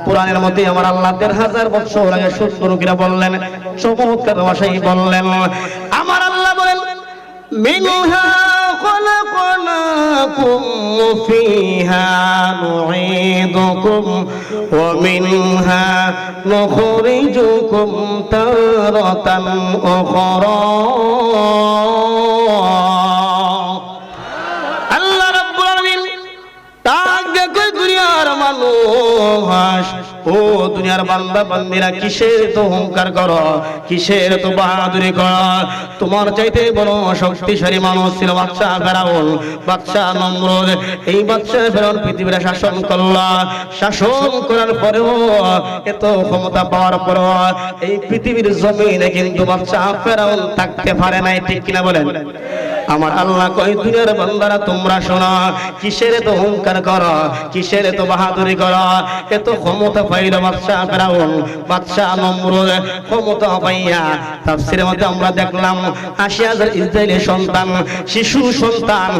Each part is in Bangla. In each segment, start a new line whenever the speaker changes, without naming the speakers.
পুরাণের মধ্যে আমার আল্লাহ দেড় হাজার বছর আগে সুন্দর করে বললেন চমৎকার ভাষায় বললেন আমার আল্লাহ বলেন মিনহা خلقناكم وفيها نعيدكم ومنها نخرجكم تارة أخرى ও দুনিয়ার বান্দা, বান্দিরা, কিসের তো করো? কিসের তো বাহাদুরি করো? তোমার চাইতে বড় শক্তিশালী মানুষ ছিল বাচ্চা ফেরাউন। বাচ্চা নমরুদ। এই বাচ্চা ফেরাউন পৃথিবীর শাসন করল। শাসন করার পরেও এত ক্ষমতা পাওয়ার পরেও এই পৃথিবীর জমিনে কিন্তু বাচ্চা ফেরাউন থাকতে পারে নাই, ঠিক কিনা বলেন? আমার আল্লাহ কই দুনিয়ার বান্দারা, তোমরা শোনো, কিসের এত অহংকার করো, কিসের এত বাহাদুরি করো? এত ক্ষমতা পাইল বাদশা ফেরাউন বাদশা নমরুদ, ক্ষমতা পাইয়া তাফসিরের মধ্যে আমরা দেখলাম, আশি হাজার ইসরায়েলের সন্তান, শিশু সন্তান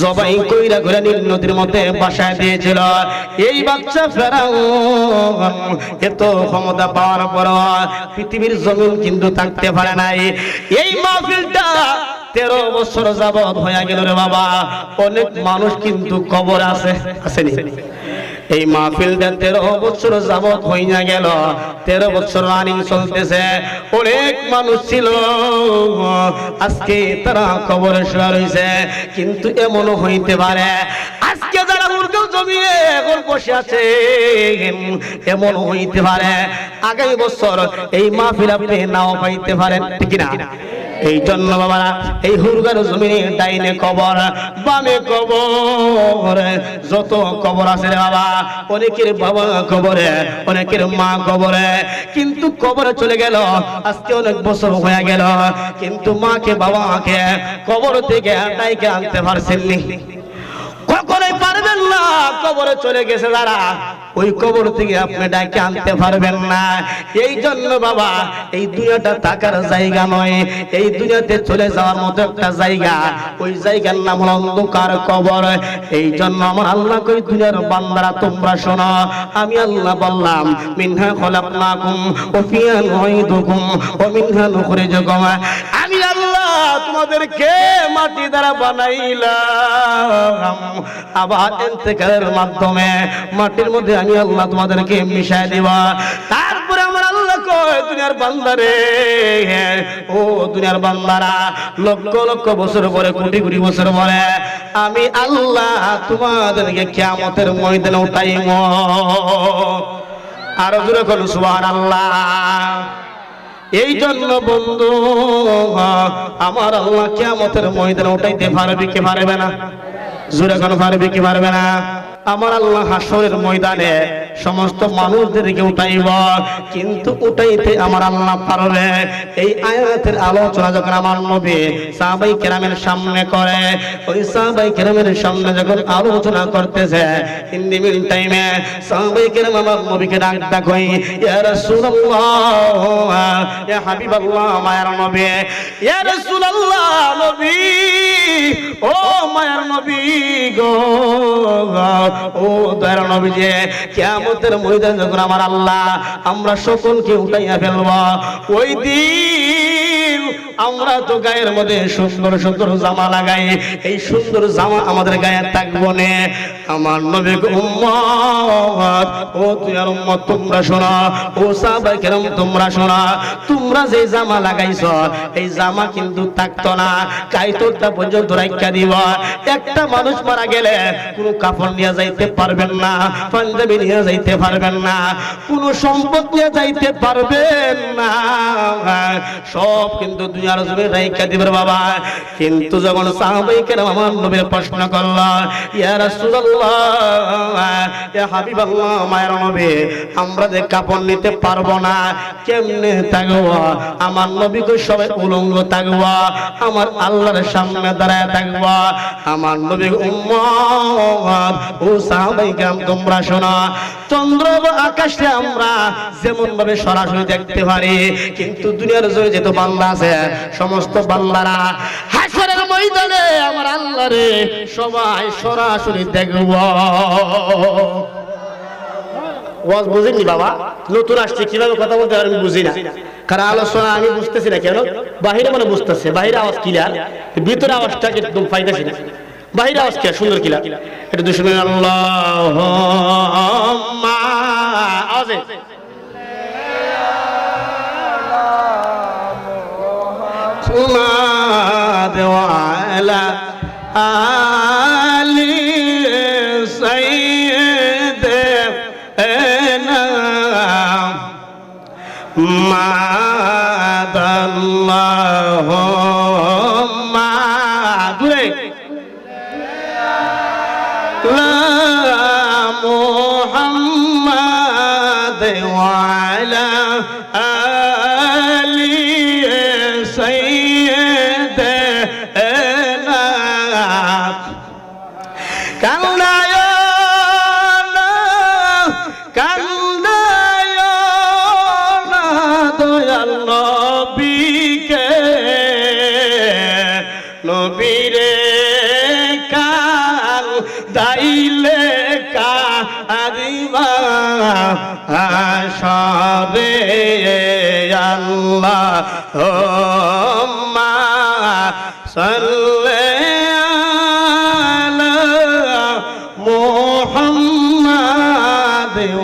জবাই কইরা করে নীল নদীর মধ্যে বাসায় দিয়েছিল। এই বাচ্চা ফেরাও এত ক্ষমতা পাওয়ার পর পৃথিবীর জমিন কিন্তু থাকতে পারে নাই। এই মাহফিলটা তেরো বছর যাবৎ হয়ে গেল রে বাবা। অনেক মানুষ কিন্তু কবর আছে। আসেনি? এই মাহফিলটা তেরো বছর যাবৎ হইয়া গেল। তেরো বছর রানিং চলতেছে। অনেক মানুষ ছিল। আজকে তারা কবরে শোয়া রয়েছে কিন্তু এমনও হইতে পারে। আজকে যারা মুরগেও জমিয়ে এখন বসে আছে এমন হইতে পারে। আগামী বছর এই মাহফিল আপনি নাও পাইতে পারেন, ঠিক না এই জন্য বাবারা, এই হুরগার জমিনে ডাইনে কবর, বামে কবর। যত কবর আছে বাবা, অনেকের বাবা কবরে, অনেকের মা কবরে। কিন্তু কবরে চলে গেল, আজকে অনেক বছর হয়ে গেল। কিন্তু মাকে, বাবাকে কবর থেকে ডাইকে আনতে পারছেননি। কখনোই পারবেন না, কবরে চলে গেছে যারা। ওই কবর থেকে আপনি ডাকে আনতে পারবেন না। এই জন্য বাবা, এই দুনিয়াটা থাকার জায়গা নয়। এই দুনিয়াতে চলে যাওয়ার মতো একটা জায়গা। ওই জায়গার নাম হলো অন্ধকার কবর। এই জন্য আমার আল্লাহ কই দুনিয়ার বান্দারা, তোমরা শোনো। আমি আল্লাহ বললাম, মিনহা খলাকনাকুম ওয়া ফিহা নুঈদুকুম ওয়া মিনহা নুখরিজুকুম। আমি আল্লাহ তোমাদেরকে মাটি দ্বারা বানাইলাম। আবার ইন্তেকালের মাধ্যমে মাটির মধ্যে আমি আল্লাহ তোমাদেরকে মিশাই দিব। তারপরে আমার আল্লাহ কয়, দুনিয়ার বান্দারে, ও দুনিয়ার বান্দারা, লক্ষ লক্ষ বছর পরে, কোটি কোটি বছর পরে আমি আল্লাহ তোমাদেরকে কিয়ামতের ময়দানে উঠাইম। আরও জোরে করুন সুবহানাল্লাহ। এই জন্য বন্ধু, আমার আল্লাহ কিয়ামতের ময়দানে উঠাইতে পারবে কি পারবে না? জোরে কোন, পারবে কি পারবে না? আমার আল্লাহ হাসরের ময়দানে সমস্ত মানুষদেরকে উঠাইব। কিন্তু উঠাইতে আমার আল্লাহ পারবে এই আয়াতের আলোচনা যখন আমার নবী সাহাবাই কেরামের সামনে করে, ওই সাহাবাই কেরামের সামনে যখন আলোচনা করতেছে ইন দি মিন টাইমে সাহাবাই কেরাম আমার নবীকে ডাক ডাক হই ইয়া রাসূলুল্লাহ ইয়া হাবিবাল্লাহ নবী, ইয়া রাসূলুল্লাহ, নবী, ও মায়ার নবী গো, ও দয়ার নবী যে কিয়ামতের ময়দান যখন আমার আল্লাহ আমরা সকলকে উঠাইয়া ফেলব ওই দিন আমরা তো গায়ের মধ্যে সুন্দর সুন্দর জামা লাগাই। এই সুন্দর জামা আমাদের গায়ে থাকব নে। আমার নবী উম্মত, ও তুই আর উম্মত, তোমরা শোনা। ও সাহাবাই কেরাম, তোমরা শোনা। তোমরা যে জামা লাগাইছ, এই জামা কিন্তু থাকতো না। কাইতরটা পর্যন্ত রাখা দিব। একটা মানুষ মারা গেলে কোনো কাপড় নিয়ে যাইতে পারবেন না, পাঞ্জাবি নিয়ে যাইতে পারবেন না, কোনো সম্পদ নিয়ে যাইতে পারবেন না। সব কিন্তু আমার নবী, আমরা যে কাপড় নিতে পারব না, কেমনে থাকব? আমার উলঙ্গ থাকব? আমার আল্লাহর সামনে দাঁড়ায় থাকব? আমার নবী উম্মত তোমরা শোনো চন্দ্র আকাশে আমরা যেমন ভাবে সরাসরি দেখতে পারি, কিন্তু দুনিয়ার জয় যেহেতু বান্দা আছে সমস্ত বান্দারা হাসরের ময়দানে আমার আল্লাহরে সবাই সরাসরি দেখব। ওয়াজ বুঝিনি বাবা? নতুন আসছে, কীভাবে কথা বলতে আমি বুঝি না। কারণ আলোচনা আমি বুঝতেছি না কেন? বাহিরে মানে বুঝতেছে, বাহিরে আওয়াজ ক্লিয়ার ভিতরে আওয়াজটা একদম না। বাহিরে আওয়াজ ক্লিয়ার সুন্দর ক্লিয়ার এটা আল্লাহ আওয়াজে। আলি সৈদ মাদাল্লাহ আল্লাহ সাল্লে আলা মোহাম্মদ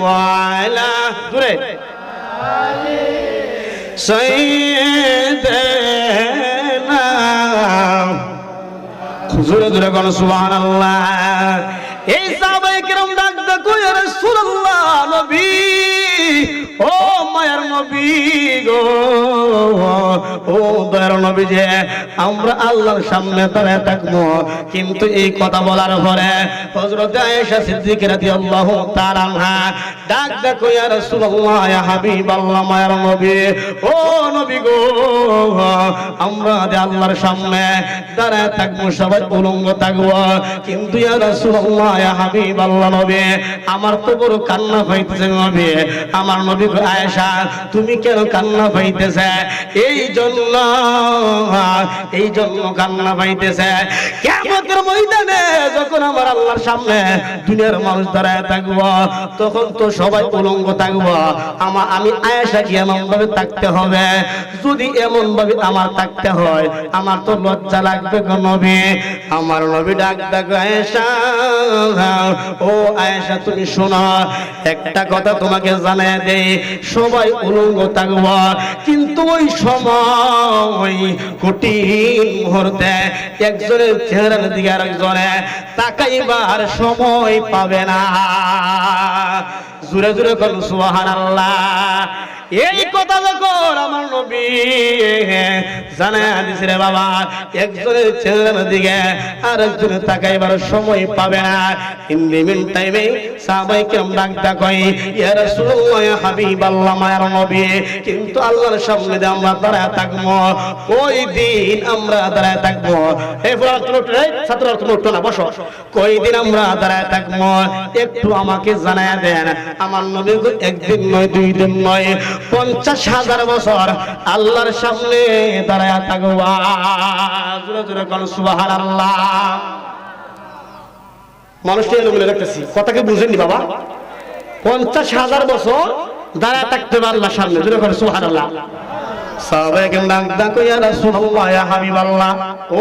ওয়ালা দূরে। সৈয়দনা জোরে জোরে কোন সুবহানাল্লাহ। এই সাহাবায়ে কিরাম ডাক দেখো, ইয়া রাসূলুল্লাহ, নবী। ও মায়ার নবী গো, ও দয়ার নবী যে, আমরা আল্লাহর সামনে দাঁড়ায় থাকব। কিন্তু এই কথা বলার পরে আয়েশা তাআলা ডাক দেখো, ইয়া রাসূলুল্লাহ, ইয়া মায়ার নবী। ও নবী গো, আমরা যে আল্লাহর সামনে দাঁড়ায় থাকব, সবাই উলঙ্গ থাকব। কিন্তু ইয়া রাসূলুল্লাহ, ইয়া হাবিবাল্লাহ নবী, আমার তো বড় কান্না পাইতেছে নবী। আমার নবী গো আয়েশা, তুমি কেন কান্না পাইতেছে? এই জন্য এই জন্য কান্না পাইতেছে। কিয়ামতের ময়দানে যখন আমার আল্লাহর সামনে দুনিয়ার মানুষ দাঁড়ায় থাকব, তখন তো সবাই উলঙ্গ থাকব। আমার আমি আয়েশা কি এমন ভাবে থাকতে হবে, যদি এমন ভাবে আমার থাকতে হয়, আমার তো লজ্জা লাগবে গো নবী। আমার নবী ডাক ডাক, আয়েশা, ও আয়েশা, তুমি শোনো, একটা কথা তোমাকে জানাই দেই। সবাই উলঙ্গ থাকব কিন্তু ওই সময় কঠিন মুহূর্তে একজনের চেহারার দিকে আরেকজনে তাকাইবার সময় পাবে না। জুড়ে জুড়ে করুন সুহান আল্লাহ এই কথা যখন আমার নবী জানে হাদিস রে বাবা, একজনের ছেলের দিকে আর একজনের তাকাইবার সময় পাবে না। ইন মিন টাইমে সাহাবাই কেরাম ডাক ডাক কই, ইয়া রাসূলুল্লাহ, ইয়া হাবিবাল্লাহ, মায়ের নবী, কিন্তু আল্লাহর সামনে যে আমরা দাঁড়ায় থাকব। ওই দিন আমরা দাঁড়ায় থাকব। এই ফুলার তুলট রে ছাত্র তুলট না, বসো। কই দিন আমরা দাঁড়ায় থাকব? একটু আমাকে জানায় দেন। আমার নবী একদিন নয়, দুই দিন নয়, পঞ্চাশ হাজার বছর আল্লাহর সামনে দাঁড়ায় থাকব সুবাহান আল্লাহ মানুষটা রাখতেছি কথাকে বাবা? পঞ্চাশ হাজার বছর দাঁড়ায় থাকতে হবে আল্লাহর সামনে। জোরে করে সুবাহান আল্লাহ ডাক ইয়া ও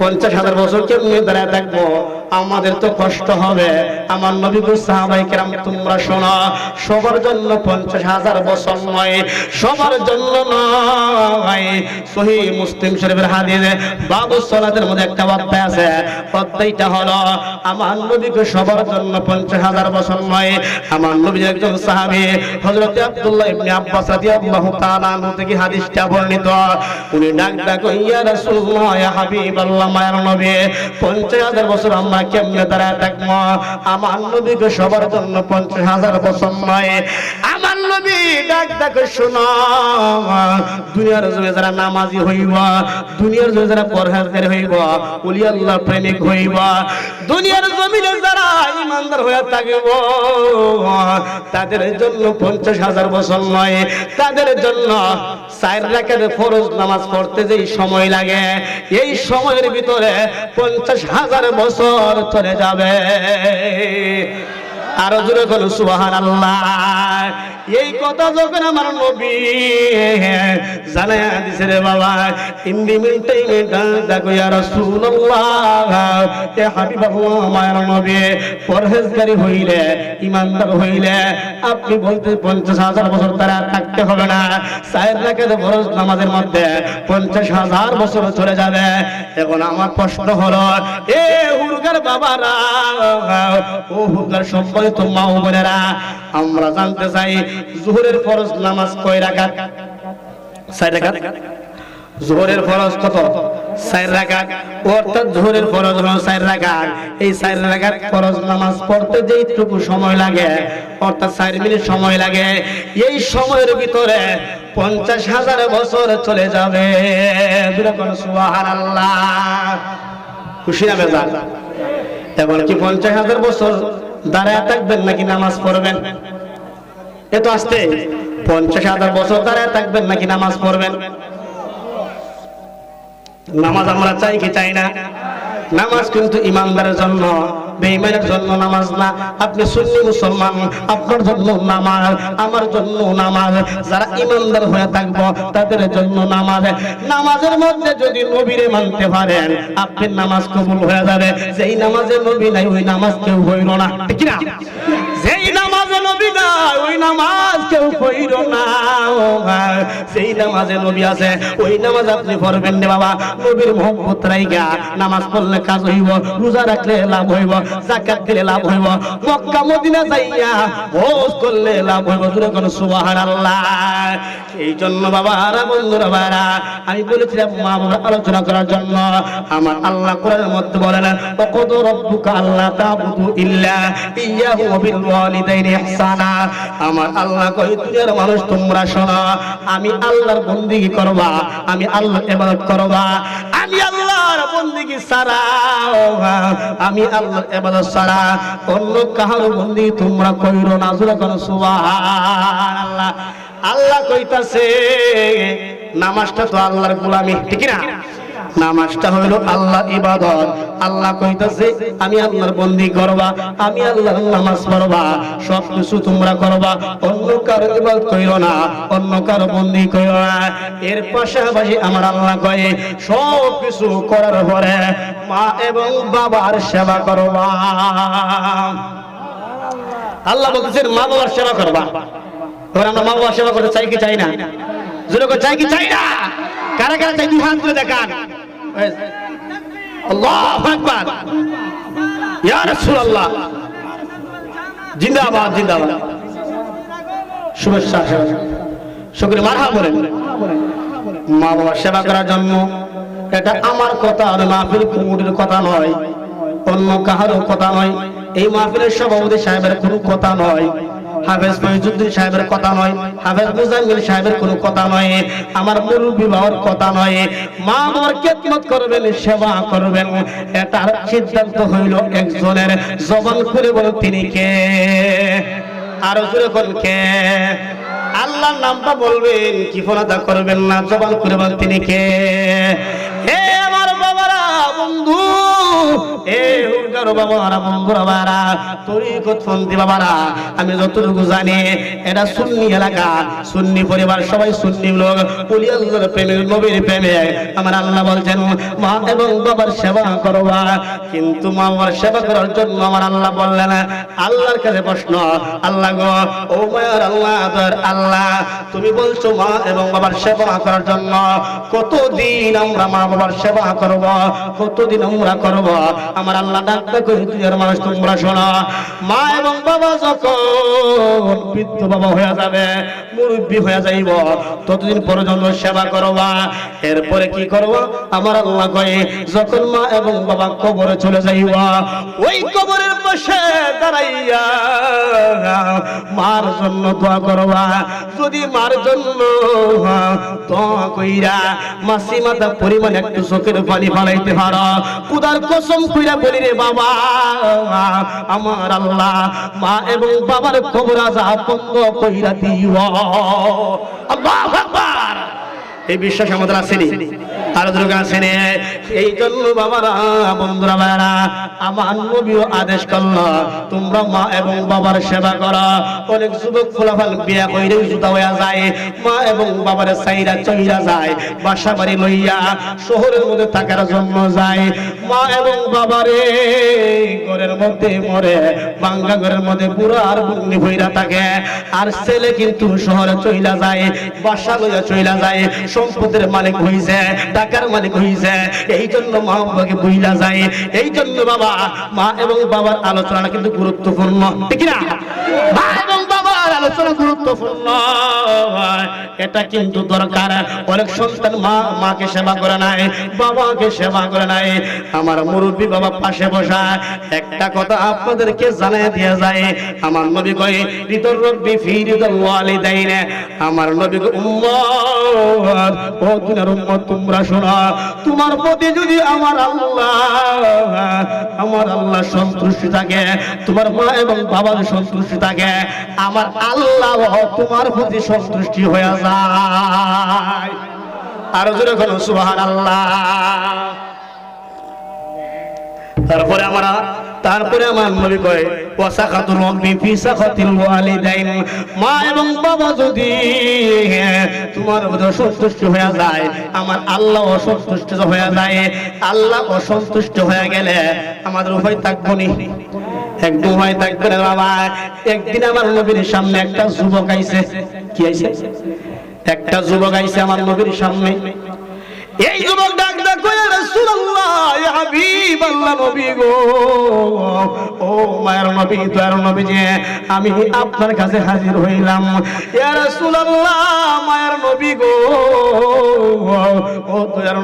পঞ্চাশ হাজার বছর কেমনে দাঁড়ায় থাকব আমাদের তো কষ্ট হবে। আমার নবী সাহাবাই কেরাম, তোমরা শোনো, সবার জন্য পঞ্চাশ হাজার বছর নয়, সবার জন্য মুসলিম শরীফের হাদিসে বাবু সলাতের মধ্যে একটা অধ্যায় আছে। অধ্যায়টা হলো, আমার নবীকে সবার জন্য পঞ্চাশ হাজার বছর নয়। আমার নবী একজন সাহাবী, হযরত আব্দুল্লাহ ইবনে আব্বাস রাদিয়াল্লাহু তাআলা থেকে হাদিসটা বর্ণিত। উনি ডাক ডাক ইয়া রাসূলুল্লাহ, ইয়া হাবিব হাবিব আল্লাহ, মায়ের নবী। পঞ্চাশ হাজার বছর আমরা কেমনে দাঁড়ায় থাকব? আমার নবীকে সবার জন্য পঞ্চাশ হাজার বছর নয়। আমার নবী, ডাক ডাক শোনো। দুনিয়ার জন্য যারা নামাজি হইব, দুনিয়ার জন্য যারা পরহেজগার হইব উলি আল্লাহ প্রেমিক হইব, দুনিয়ার জমিনে যারা ইমানদার হয়ে থাকব, তাদের জন্য পঞ্চাশ হাজার বছর নয়। তাদের জন্য চার রাখার ফরজ নামাজ পড়তে যেই সময় লাগে, এই সময়ের ভিতরে পঞ্চাশ হাজার বছর চলে যাবে। আরও জোরে কোন সুবাহান এই কথা যখন আমার নবী জানাই দিছে রে বাবা ইন্দি মিনটে দেখো এ নবী, পরহেজগারি হইলে, ইমানদার হইলে, আপনি বলতে পঞ্চাশ হাজার বছর তারা থাকতে হবে না। সাহেব রাখাতে নামাজের মধ্যে পঞ্চাশ হাজার বছর চলে যাবে, এখন আমার প্রশ্ন হলো, এ হুরগার বাবারা, ও হুরগার সম্মানিত আমরা জানতে চাই, জোহরের ফরজ নামাজ কয় জোহরের ফরজ কত? অর্থাৎ জোহরের ফরজ হলো এই ফরজ নামাজ পড়তে সময় লাগে, অর্থাৎ চার মিনিট সময় লাগে, এই সময়ের ভিতরে পঞ্চাশ হাজার বছর চলে যাবে। খুশি না বেজার? এখন কি পঞ্চাশ হাজার বছর দাঁড়ায় থাকবেন নাকি নামাজ পড়বেন? এত আসতে পঞ্চাশ হাজার বছর দাঁড়ায় থাকবেন নাকি নামাজ পড়বেন? নামাজ আমরা চাই কি চাই না? নামাজ কিন্তু ইমানদারের জন্য বেঈমানের জন্য নামাজ না, আপনি সুন্নি মুসলমান, আপনার জন্য নামাজ, আমার জন্য নামাজ। যারা ইমানদার হয়ে থাকব, তাদের জন্য নামাজ। নামাজের মধ্যে যদি নবীরে মানতে পারেন আপনার নামাজ কবুল হয়ে যাবে। যেই নামাজে নবী নাই, ওই নামাজ কেউ হইল না। ঠিক না যেই নামাজে নবী নাই, ওই নামাজ কেউ হইল না। সেই নামাজে নবী আছে। ওই নামাজ আপনি পড়বেন না বাবা। নবীর মোহাম্মত রাইগা নামাজ পড়লে কাজ হইব, রোজা রাখলে লাভ হইব জাকাত দিলে লাভ হইব, মক্কা, মদিনা যাইয়া হজ করলে লাভ হইব। জুড়ে কোন, সুবহানাল্লাহ। এই জন্য বাবা আর বন্ধুরা বাবা আমি বলেছিলাম, মা আলোচনা করার জন্য। আমার আল্লাহ কোরআনের মধ্যে বলেন ওকদ রব্বুকা আল্লাহ তাবুদু ইল্লা ইয়াহু বিল ওয়ালিদাইনি ইহসানা। আমার আল্লাহ কই দুনিয়ার মানুষ তোমরা আমি আল্লাহর বন্দিগি করবা, আমি আল্লাহ এবাদত করবা, আমি আল্লাহর বন্দিগি সারা আমি আল্লাহর ইবাদত সারা অন্য কাহার বন্দি তোমরা কইরো না। জোরে কোন, সুবহানাল্লাহ। আল্লাহ কইতাছে, নামাজটা তো আল্লাহর গোলামি, ঠিক না নামাজটা হইল আল্লাহ ইবাদত। আল্লাহ কইতাছে, আমি আল্লাহর বন্দি করবা, আমি আল্লাহর নামাজ পড়বা সব কিছু তোমরা করবা, অন্য কারও ইবাদত কইরো না, অন্য কারও বন্দি কইরো না। এর পাশাপাশি আমার আল্লাহ কয়ে সব কিছু করার পরে মা এবং বাবার সেবা করবা। আল্লাহ বলতেছেন মা বাবার সেবা করবা। আমরা মা বাবার সেবা করতে চাই কি চাই না? জোরে চাই কি চাই না? কারা কারা চাই দুই হাত দেখান। আল্লাহু আকবার। ইয়া রাসূলুল্লাহ। জিন্দাবাদ জিন্দাবাদ। শুভেচ্ছা বলেন মা বাবার সেবা করার জন্য এটা আমার কথা, আর মাহফিল কুমুরের কথা নয়। অন্য কাহারও কথা নয়। এই মাহফিলের সভাপতি সাহেবের কোনো কথা নয়। হাফেজ ফরিজুদ্দিন সাহেবের কথা নয়, হাফেজ মুজাম্মিল সাহেবের কোনো কথা নয়, আমার মুরব্বী বাবার কথা নয়। মা বাবার খেদমত করবেন, সেবা করবেন, এটার সিদ্ধান্ত হইল একজনের। জবান করে বলেন, তিনি কে? আরও জোরে কোন কে? আল্লাহর নামটা বলবেন, কি ফলাদা করবেন না, জবান করে বলেন, তিনি কে? হে আমার বাবারা, বন্ধু আমি যতটুকু জানি, এটা সুন্নি এলাকা, সুন্নি পরিবার, সবাই সুন্নি লোক। উলি আল্লাহর নবীর প্রেমে আমার আল্লাহ বলছেন, মা এবং বাবার সেবা করবা কিন্তু মা বাবার সেবা করার জন্য আমার আল্লাহ বললেন, আল্লাহর কাছে প্রশ্ন, আল্লাহ গো, ও মায়ার আল্লাহ আল্লাহ, তুমি বলছো মা এবং বাবার সেবা করার জন্য, কতদিন আমরা মা বাবার সেবা করব, কতদিন আমরা করব? আমার আল্লাহ ডাক ডাক করে দুনিয়ার মানুষ তোমরা শোনো। মা এবং বাবা যখন বৃদ্ধ বাবা হয়ে যাবে, মুরব্বী হয়ে যাইব, ততদিন পর্যন্ত সেবা করবা এরপরে কি করবা? আমার আল্লাহ কয়ে, যখন মা এবং বাবা কবরে চলে যাইবা, ওই কবরের পাশে দাঁড়াইয়া মার জন্য দোয়া করবা যদি মার জন্য দোয়া কইরা মাসি মাতা পরিমাণ একটু চোখের পানি ফালাইতে পারো কুদার কসম কইরা বলি রে বাবা, আমার আল্লাহ মা এবং বাবার কবর আজাব বন্ধ কইরা দিও। আল্লাহু এই বিশ্বাস আমাদের আসেনি আরও দুর্গা এই জন্য আদেশ করল, তোমরা মা এবং বাবার সেবা করো। অনেক যুবক ফলাফল বিয়া কইরে জুতা হইয়া যায়, মা এবং বাবার সাইরা চইরা যায়, বাসা বাড়ি লইয়া শহরের মধ্যে থাকার জন্য যায়। মা এবং বাবারে মধ্যে মরে বাঙ্গা ঘরের মধ্যে বুড়ো আর বুন্নি ভইরা থাকে। আর ছেলে কিন্তু শহরে চইলা যায়, বাসা লইয়া চইলা যায়, সম্পদের মালিক হইছে, টাকার মালিক হইছে। এই জন্য মা বাবাকে বুইলা যায়। এই জন্য বাবা, মা এবং বাবার আলোচনা কিন্তু গুরুত্বপূর্ণ। ঠিক না মা এবং বাবার আলোচনা গুরুত্বপূর্ণ। এটা কিন্তু দরকার। অনেক সন্তান মা, মাকে সেবা করে নাই, বাবাকে সেবা করে নাই। আমার মুরব্বী বাবা পাশে বসা, একটা কথা আপনাদেরকে জানাই দিয়ে যায়। আমার নবী কয় রিতর রব্বি ফি রিদল ওয়ালিদাইন। আমার নবী কয়, উম্মত, ও দুনিয়ার উম্মত, তোমরা শোনো, তোমার প্রতি যদি আমার আল্লাহ আমার আল্লাহ সন্তুষ্টি থাকে, তোমার মা এবং বাবার সন্তুষ্টি থাকে, আমার আল্লাহ তোমার প্রতি সন্তুষ্টি হয়ে যায়। আরও জোরে কোনো সুবহান আল্লাহ তারপরে আমরা তারপরে আমার নবী কয় ফি ওয়ালিদাইন। মা এবং বাবা যদি তোমার মধ্যে অসন্তুষ্ট হয়ে যায়, আমার আল্লাহ অসন্তুষ্ট হয়ে যায়, আল্লাহ অসন্তুষ্ট হয়ে গেলে আমাদের থাকব নি? থাকবে বাবা। একদিন আমার নবীর সামনে একটা যুবক আইছে। কি আইছে? একটা যুবক আইছে আমার নবীর সামনে। এই যুবক ডাক ডাক রাসূলুল্লাহ ইয়া আমি আপনার কাছে হাজির হইলাম। মায়ের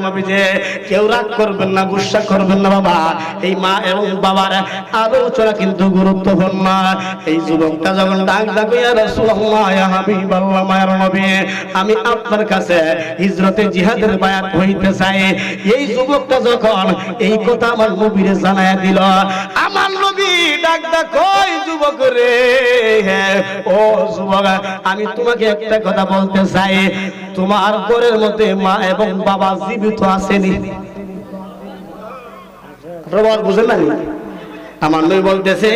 নবী যে, কেউ রাগ করবেন না, গুসা করবেন না বাবা। এই মা এবং বাবার আলোচনা কিন্তু গুরুত্বপূর্ণ। এই যুবকটা যখন ডাক আমি আপনার কাছে হিজরতে জিহাদের বায়াত হইতে চাই। এই যুবকটা যখন এই কথা আমার নবীরে জানায় দিল, আমার নবী, ডাক কই যুবক রে। ও যুবক, আমি তোমাকে একটা কথা বলতে চাই। তোমার ঘরের মধ্যে মা এবং বাবা জীবিত আছেনি? আপনারা বুঝেন না আমার নবী বলতেছে,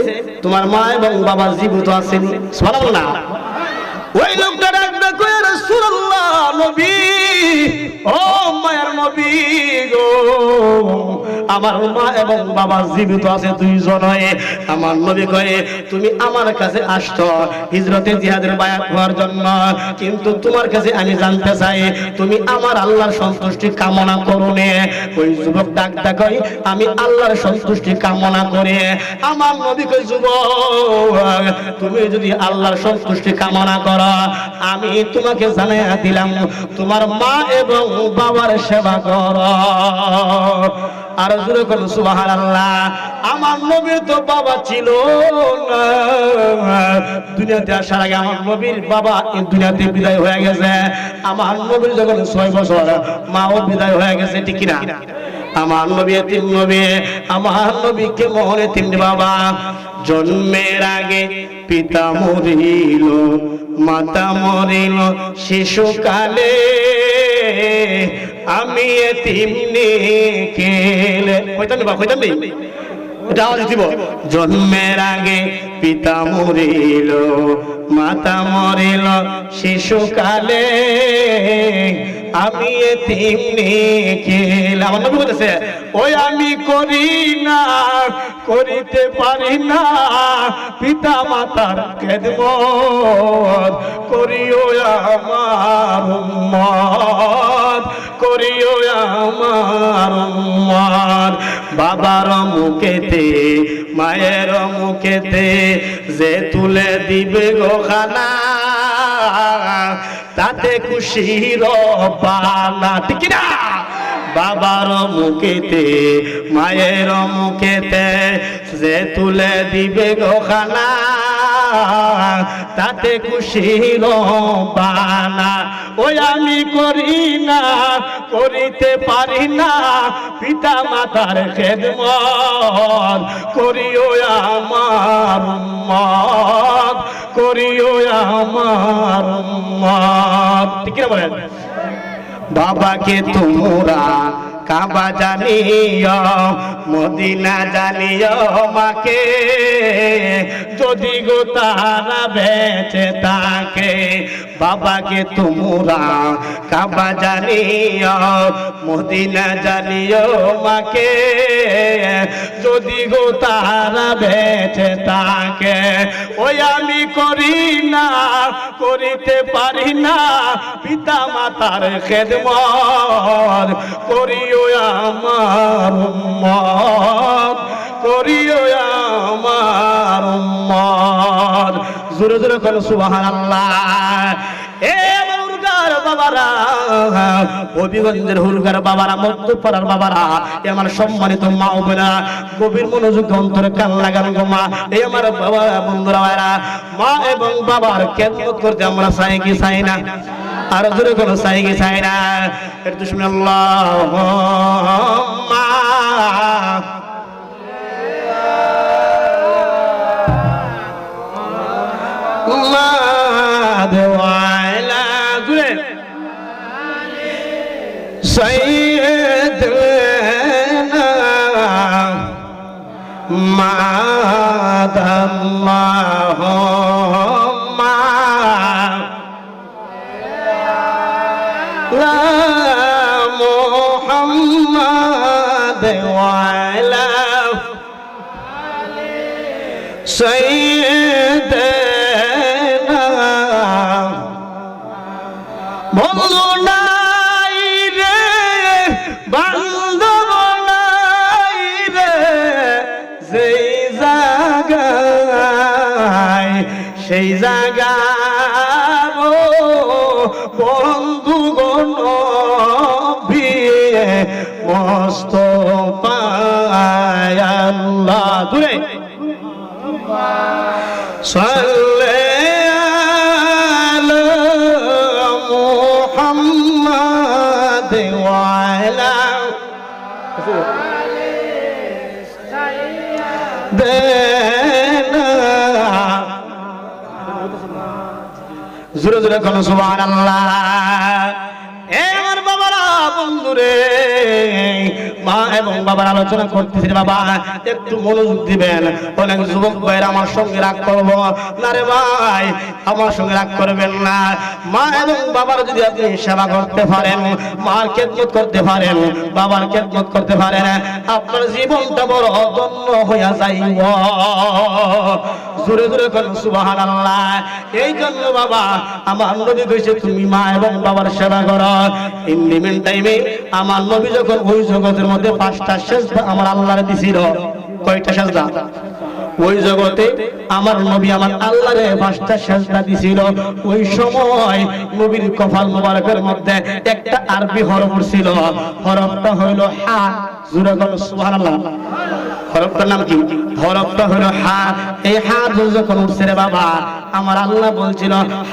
তোমার মা এবং বাবা জীবিত আছেনি। সুবহানাল্লাহ। ওই লোকটা ডাক ডাক কই রাসূলুল্লাহ, নবী। ও মায়ের নবী গো। আমার মা এবং বাবা জীবিত আছে দুইজন। আমার নবী কয়ে, তুমি আমার কাছে আসছো হিজরতে জিহাদের বায়াত হওয়ার জন্য। কিন্তু তোমার কাছে আমি জানতে চাই, তুমি আমার আল্লাহর সন্তুষ্টি কামনা করো নে ওই যুবক ডাক ডাক আমি আল্লাহর সন্তুষ্টি কামনা করে। আমার নবী কই যুবক, তুমি যদি আল্লাহর সন্তুষ্টি কামনা করো, আমি তোমাকে জানাই দিলাম, তোমার মা এবং বাবার সেবা করো। আর জোরে কোন সুবাহান আল্লাহ আমার নবীর তো বাবা ছিল দুনিয়াতে আসার আগে আমার নবীর বাবা দুনিয়াতে বিদায় হয়ে গেছে। আমার নবীর যখন ছয় বছর, মাও বিদায় হয়ে গেছে, ঠিক না আমার নবী তিন নবী, আমার নবী কে মোহনে তিন বাবা? জন্মের আগে পিতা মরিল, মাতা মরিল, শিশুকালে আমি এতিমনি খেলে কইতাম বা কইতাম নেই এটা দিব? জন্মের আগে পিতা মরিল, মাতা মরিল, শিশুকালে আমি এতিমনি খেলে আমার বলেছে ওই আমি করি না, করিতে পারি না পিতা মাতার করিও আমার করিও আমার বাবার মুখেতে, মায়ের মুখেতে যে তুলে দিবে গোখানা তাতে খুশি পানা। ঠিক না বাবার মুখেতে, মায়ের মুখেতে যে তুলে দিবে গোখানা তাতে খুশির বানা। ওই আমি করি না, করিতে পারি না, পিতা মাতার খেদমত। করিও আমার উম্মত, করিও আমার মত ঠিক বলেন? বাবাকে তোমরা কাবা জানিও, মদিনা জানিও মাকে। যদি গো তারা বেঁচে তাকে বাবাকে তোমরা কাবা জানিও, মদিনা জানিও মাকে। যদি গো তারা বেঁচে তাকে ওই আমি করি না, করিতে পারি না পিতা মাতার খেদমত। করিও আমার উম্মত, করিও আমার উম্মত। জোরে জোরে করে সুবহানাল্লাহ। এ আমার বাবারা সম্মানিত মা ও বোনেরা, গভীর মনোযোগ অন্তরে কান মা। বাবা মা এবং বাবার খেদমত করতে আমরা চাই কি চাই আর জোরে কোনো চাই চাই না। এর তো শুনে সেই জায়গা বন্ধু গণ বিয়ে মস্ত পায়াল্লা দূরে। সাল জোরে কোন সুবহান আল্লাহ এ আমার বাবারা বন্ধুরে। মা এবং বাবার আলোচনা করতেছি বাবা, একটু মনোযোগ দিবেন। অনেক যুবক ভাইরা আমার সঙ্গে রাগ করব না রে ভাই? আমার সঙ্গে রাগ করবেন না। মা এবং বাবার যদি আপনি সেবা করতে পারেন, মার খেদমত করতে পারেন, বাবার খেদমত করতে পারেন, আপনার জীবনটা বড় অদন্য হইয়া যাইব। জোরে জোরে করেন সুবাহান আল্লাহ এই জন্য বাবা, আমার নবী কইছে, তুমি মা এবং বাবার সেবা করো। ইন্ডিমেন্ট টাইমে আমার নবী যখন ওই জগতের মধ্যে পাঁচটা শেষ আমার আল্লাহর দিছিল। কয়টা সেজদা? ওই জগতে আমার নবী আমার আল্লাহরে পাঁচটা সেজদা দিছিল। ওই সময় নবীর কপাল মোবারকের মধ্যে একটা আরবি হরফ ছিল। হরফটা হইল হা। জুরা গল সুবহানাল্লাহ। হরফটার নাম কি? হরফটা হলো হা। এই হা যখন উঠছে রে বাবা। আমার আল্লাহ বলছিল